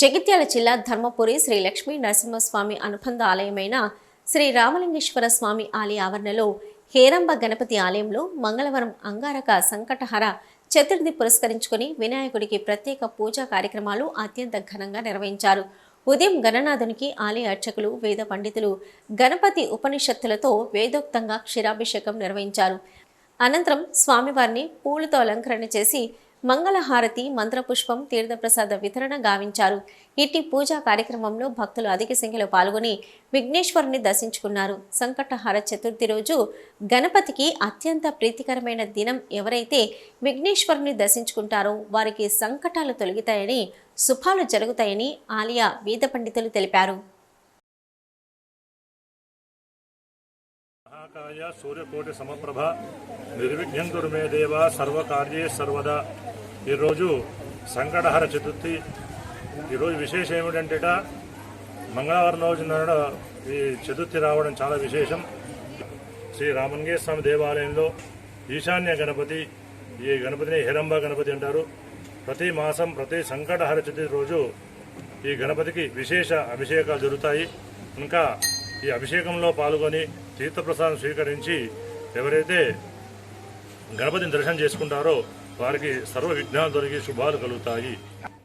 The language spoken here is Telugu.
జగిత్యాల జిల్లా ధర్మపురి శ్రీ లక్ష్మీ నరసింహస్వామి అనుబంధ ఆలయమైన శ్రీ రామలింగేశ్వర స్వామి ఆలయ ఆవరణలో హేరంబ గణపతి ఆలయంలో మంగళవారం అంగారక సంకటహర చతుర్థి పురస్కరించుకుని వినాయకుడికి ప్రత్యేక పూజా కార్యక్రమాలు అత్యంత ఘనంగా నిర్వహించారు. ఉదయం గణనాథునికి ఆలయ అర్చకులు వేద పండితులు గణపతి ఉపనిషత్తులతో వేదోక్తంగా క్షీరాభిషేకం నిర్వహించారు. అనంతరం స్వామివారిని పూలతో అలంకరణ చేసి మంగళహారతి మంత్రపుష్పం తీర్థప్రసాద వితరణ గావించారు. ఇట్టి పూజా కార్యక్రమంలో భక్తులు అధిక సంఖ్యలో పాల్గొని విఘ్నేశ్వరుని దర్శించుకున్నారు. సంకటహార చతుర్థి రోజు గణపతికి అత్యంత ప్రీతికరమైన దినం ఎవరైతే విఘ్నేశ్వరుని దర్శించుకుంటారో వారికి సంకటాలు తొలగుతాయని శుభాలు జరుగుతాయని ఆలయ వేద పండితులు తెలిపారు. సూర్యకోటి సమప్రభ నిర్విఘ్నం కురు మే దేవ సర్వకార్యే సర్వదా. ఈరోజు సంకటహర చతుర్థి. ఈరోజు విశేషం ఏమిటంటే మంగళవారం రోజు ఈ చతుర్థి రావడం చాలా విశేషం. శ్రీ రామలింగేశ్వర స్వామి దేవాలయంలో ఈశాన్య గణపతి ఈ గణపతిని హిరంబ గణపతి అంటారు. ప్రతి మాసం ప్రతి సంకటహర చతుర్థి రోజు ఈ గణపతికి విశేష అభిషేకాలు జరుగుతాయి. ఇంకా ఈ అభిషేకంలో పాల్గొని తీర్థప్రసాదం స్వీకరించి ఎవరైతే గణపతిని దర్శనం చేసుకుంటారో వారికి సర్వ విఘ్నాలు దొరికి శుభాలు కలుగుతాయి.